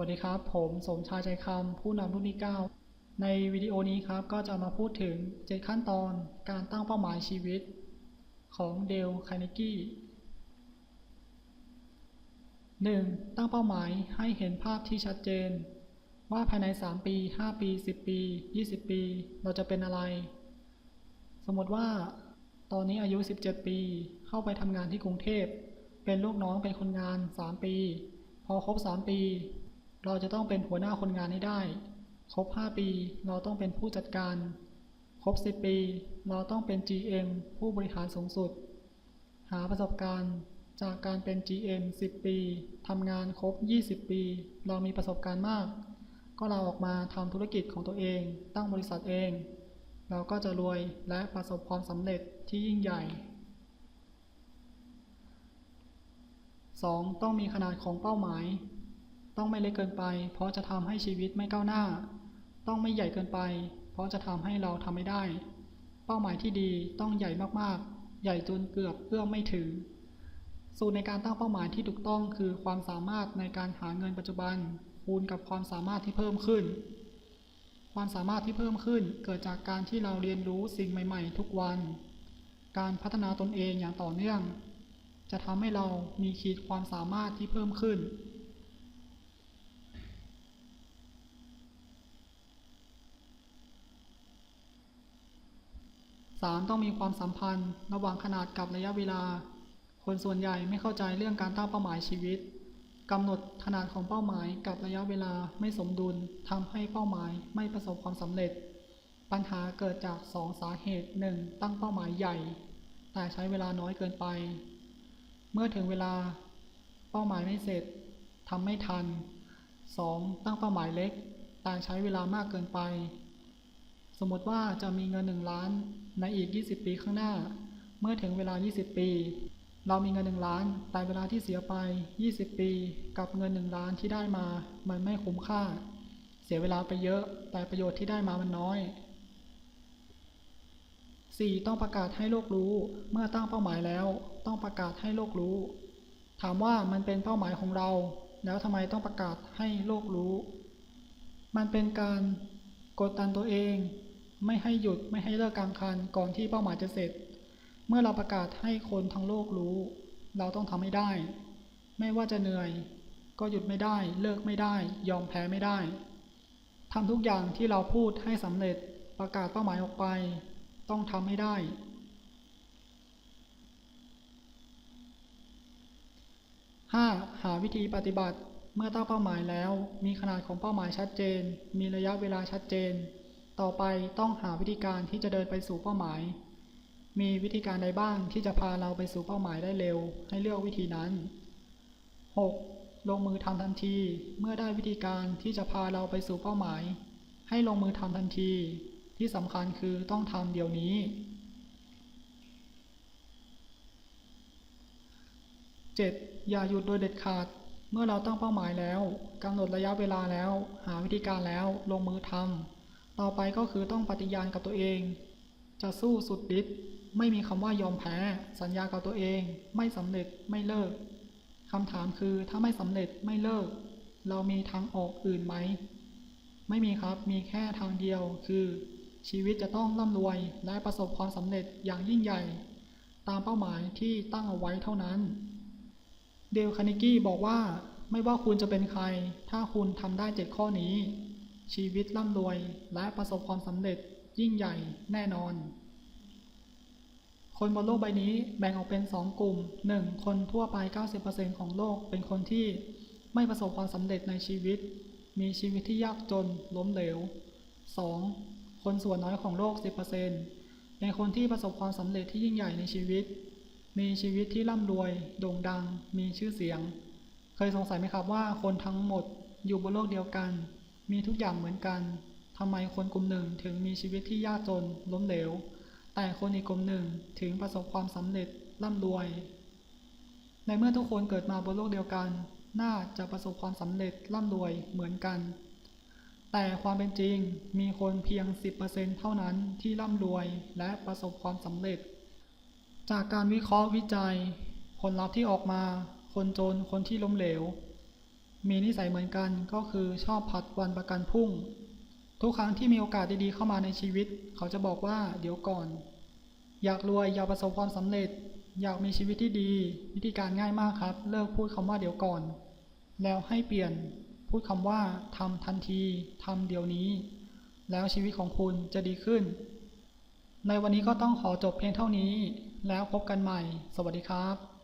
วัสดีครับ ผมสมชายใจคำผู้นำรุ่นที่ 9 ในวิดีโอนี้ครับก็จะมาพูดถึง 7 ขั้นตอนการตั้งเป้าหมายชีวิต ของเดลคาร์เนกี้ 1. ตั้งเป้าหมายให้เห็นภาพที่ชัดเจน ว่าภายใน 3 ปี 5 ปี 10 ปี 20 ปี เราจะเป็นอะไร สมมติว่า ตอนนี้อายุ 17 ปี เข้าไปทำงานที่กรุงเทพ เป็นลูกน้องเป็นคนงาน 3 ปี พอครบ 3 ปี เราจะต้องเป็นหัวหน้าคนงานให้ได้ ครบ 5 ปี เราต้องเป็นผู้จัดการ ครบ 10 ปี เราต้องเป็น GM ผู้บริหารสูงสุด หาประสบการณ์จากการเป็น GM 10 ปี ทำงานครบ 20 ปี เรามีประสบการณ์มาก ก็เราออกมาทำธุรกิจของตัวเอง ตั้งบริษัทเอง เราก็จะรวยและประสบความสำเร็จที่ยิ่งใหญ่ 2. ต้องมีขนาดของเป้าหมาย ต้องไม่เล็กเกินไป เพราะจะทำให้ชีวิตไม่ก้าวหน้า ต้องไม่ใหญ่เกินไป เพราะจะทำให้เราทำไม่ได้ เป้าหมายที่ดีต้องใหญ่มากๆ ใหญ่จนเกือบเอื้อมไม่ถึง สูตรในการตั้งเป้าหมายที่ถูกต้องคือความสามารถในการหาเงินปัจจุบัน คูณกับความสามารถที่เพิ่มขึ้น ความสามารถที่เพิ่มขึ้นเกิดจากการที่เราเรียนรู้สิ่งใหม่ ๆ ทุกวัน การพัฒนาตนเองอย่างต่อเนื่อง จะทำให้เรามีขีดความสามารถที่เพิ่มขึ้น 3. ต้องมีความสัมพันธ์ ระหว่างขนาดกับระยะเวลา คนส่วนใหญ่ไม่เข้าใจเรื่องการตั้งเป้าหมายชีวิตกำหนดขนาดของเป้าหมายกับระยะเวลาไม่สมดุลทำให้เป้าหมายไม่ประสบความสำเร็จ ปัญหาเกิดจาก 2 สาเหตุ 1. ตั้งเป้าหมายใหญ่ แต่ใช้เวลาน้อยเกินไป เมื่อถึงเวลา เป้าหมายไม่เสร็จทำไม่ทัน 2. ตั้งเป้าหมายเล็ก แต่ใช้เวลามากเกินไป สมมติว่าจะมีเงิน 1 ล้านในอีก 20 ปีข้างหน้า เมื่อถึงเวลา 20 ปี เรามีเงิน 1 ล้าน แต่เวลาที่เสียไป 20 ปี กับเงิน 1 ล้านที่ได้มา มันไม่คุ้มค่า เสียเวลาไปเยอะ แต่ประโยชน์ที่ได้มามันน้อย 4. ต้องประกาศให้โลกรู้ เมื่อตั้งเป้าหมายแล้ว ต้องประกาศให้โลกรู้ ถามว่ามันเป็นเป้าหมายของเรา แล้วทำไมต้องประกาศให้โลกรู้ มันเป็นการกดดันตัวเอง ไม่ให้หยุดไม่ให้เลิกกลางคันก่อนที่เป้าหมายจะเสร็จ เมื่อเราประกาศให้คนทั้งโลกรู้ เราต้องทำให้ได้ ไม่ว่าจะเหนื่อย ก็หยุดไม่ได้ เลิกไม่ได้ ยอมแพ้ไม่ได้ทำทุกอย่างที่เราพูดให้สำเร็จประกาศเป้าหมายออกไป ต้องทำให้ได้ 5. หาวิธีปฏิบัติเมื่อตั้งเป้าหมายแล้ว มีขนาดของเป้าหมายชัดเจน มีระยะเวลาชัดเจน ต่อไปต้องหาวิธีการที่จะเดินไปสู่เป้าหมาย มีวิธีการใดบ้างที่จะพาเราไปสู่เป้าหมายได้เร็ว ให้เลือกวิธีนั้น 6. ลงมือทำทันที เมื่อได้วิธีการที่จะพาเราไปสู่เป้าหมาย ให้ลงมือทำทันที ที่สำคัญคือต้องทำเดี๋ยวนี้ 7. อย่าหยุดโดยเด็ดขาด เมื่อเราตั้งเป้าหมายแล้วกำหนดระยะเวลาแล้ว หาวิธีการแล้ว ลงมือทำ ต่อไปก็คือต้องปฏิญาณกับตัวเอง จะสู้สุดฤทธิ์ไม่มีคำว่ายอมแพ้ สัญญากับตัวเอง ไม่สำเร็จไม่เลิกคำถามคือถ้าไม่สำเร็จไม่เลิก เรามีทางออกอื่นไหม ไม่มีครับมีแค่ทางเดียวคือ ชีวิตจะต้องร่ำรวยและประสบความสำเร็จอย่างยิ่งใหญ่ ตามเป้าหมายที่ตั้งเอาไว้เท่านั้น เดลคาร์เนกี้บอกว่าไม่ว่าคุณจะเป็นใคร ถ้าคุณทำได้เจ็ดข้อนี้ ชีวิตร่ำรวยและประสบความสำเร็จยิ่งใหญ่แน่นอน คนบนโลกใบนี้แบ่งออกเป็น 2 กลุ่ม 1. คนทั่วไป 90%ของโลกเป็นคนที่ไม่ประสบความสำเร็จในชีวิต มีชีวิตที่ยากจนล้มเหลว 2. คนส่วนน้อยของโลก 10%เป็นคนที่ประสบความสำเร็จที่ยิ่งใหญ่ในชีวิต มีชีวิตที่ร่ำรวย โด่งดัง มีชื่อเสียง เคยสงสัยไหมครับว่าคนทั้งหมดอยู่บนโลกเดียวกัน มีทุกอย่างเหมือนกันทำไมคนกลุ่มหนึ่งถึงมีชีวิตที่ยากจนล้มเหลว แต่คนอีกกลุ่มหนึ่งถึงประสบความสำเร็จร่ำรวย ในเมื่อทุกคนเกิดมาบนโลกเดียวกัน น่าจะประสบความสำเร็จร่ำรวยเหมือนกัน แต่ความเป็นจริงมีคนเพียง 10%เท่านั้นที่ร่ำรวยและประสบความสำเร็จ จากการวิเคราะห์วิจัย ผลลัพธ์ที่ออกมา คนจนคนที่ล้มเหลว มีนิสัยเหมือนกันก็คือชอบผัดวันประกันพรุ่ง ทุกครั้งที่มีโอกาสดีๆเข้ามาในชีวิต เขาจะบอกว่าเดี๋ยวก่อน อยากรวยอยากประสบความสำเร็จ อยากมีชีวิตที่ดี วิธีการง่ายมากครับ เลิกพูดคำว่าเดี๋ยวก่อน แล้วให้เปลี่ยนพูดคำว่าทำทันทีทำเดี๋ยวนี้ แล้วชีวิตของคุณจะดีขึ้น ในวันนี้ก็ต้องขอจบเพียงเท่านี้ แล้วพบกันใหม่ สวัสดีครับ